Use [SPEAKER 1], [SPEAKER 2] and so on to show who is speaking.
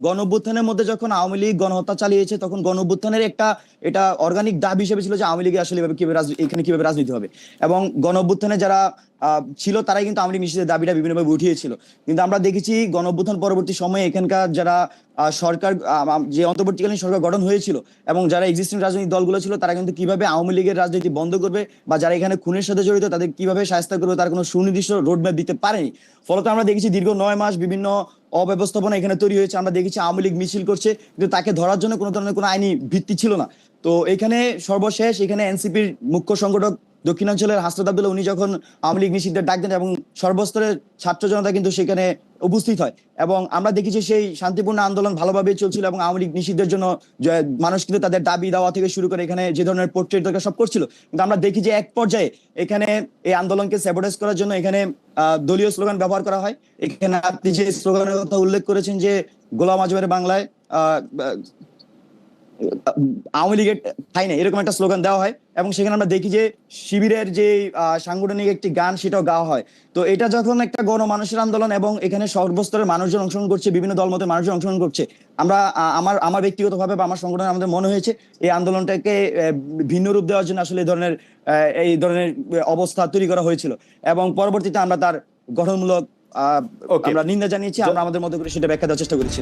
[SPEAKER 1] গণ মধ্যে যখন আওয়ামী লীগ গণহত্যা চালিয়েছে, তখন গণ একটা, এটা অর্গানিক দাবি হিসেবে ছিল যে আওয়ামী লীগে আসলে এভাবে কীভাবে এখানে কীভাবে রাজনীতি হবে। এবং গণ যারা ছিল তারাই কিন্তু আওয়ামী লীগ নিষিদ্ধের দাবিটা বিভিন্নভাবে উঠিয়েছিল। কিন্তু আমরা দেখেছি গণঅভ্যুত্থান পরবর্তী সময়ে এখানকার যারা সরকার যে অন্তর্বর্তীকালীন সরকার গঠন হয়েছিল এবং যারা এক্সিস্টিং রাজনৈতিক দলগুলো ছিল, তারা কিন্তু কীভাবে আওয়ামী লীগের রাজনীতি বন্ধ করবে বা যারা এখানে খুনের সাথে জড়িত, তাদের কীভাবে শাস্তি করবে, তার কোনো সুনির্দিষ্ট রোডম্যাপ দিতে পারেনি। ফলত আমরা দেখেছি দীর্ঘ নয় মাস বিভিন্ন অব্যবস্থাপনা এখানে তৈরি হয়েছে, আমরা দেখেছি আওয়ামী লীগ মিছিল করছে, কিন্তু তাকে ধরার জন্য কোনো ধরনের কোনো আইনি ভিত্তি ছিল না। তো এখানে সর্বশেষ এখানে এনসিপির মুখ্য সংগঠক দক্ষিণাঞ্চলের হাসরত আব্দুল্লাহ, উনি যখন আওয়ামী লীগ নিষিদ্ধের ডাক দেন এবং সর্বস্তরের ছাত্র জনতা কিন্তু সেখানে উপস্থিত হয়। এবং আমরা দেখেছি সেই শান্তিপূর্ণ আন্দোলন ভালোভাবে চলছিল এবং আওয়ামী লীগ নিষিদ্ধের জন্য মানুষ কিন্তু তাদের দাবি দেওয়া থেকে শুরু করে এখানে যে ধরনের পোর্ট্রেট দরকার সব করছিল। কিন্তু আমরা দেখি যে এক পর্যায়ে এখানে এই আন্দোলনকে স্যাবোটাইজ করার জন্য এখানে দলীয় স্লোগান ব্যবহার করা হয়। এখানে আপনি যে স্লোগানের কথা উল্লেখ করেছেন যে গোলাম আজমের বাংলায় আওয়ামী লীগের ঠাই নেই এরকম একটা স্লোগান দেওয়া হয় এবং সেখানে আমরা দেখি যে শিবিরের যে সাংগঠনিক একটি গান সেটাও গাওয়া হয়। তো এটা যখন একটা গণ মানুষের আন্দোলন এবং এখানে সর্বস্তরের মানুষজন অংশগ্রহণ করছে বিভিন্ন দলমতের মানুষজন অংশগ্রহণ করছে আমরা আমার আমার ব্যক্তিগতভাবে বা আমার সংগঠনে আমাদের মনে হয়েছে এই আন্দোলনটাকে ভিন্ন রূপ দেওয়ার জন্য আসলে এই ধরনের এই ধরনের অবস্থা তৈরি করা হয়েছিল এবং পরবর্তীতে আমরা তার গঠনমূলক আহ, আমরা নিন্দা জানিয়েছি আমরা আমাদের মতো করে সেটা ব্যাখ্যা দেওয়ার চেষ্টা করেছি।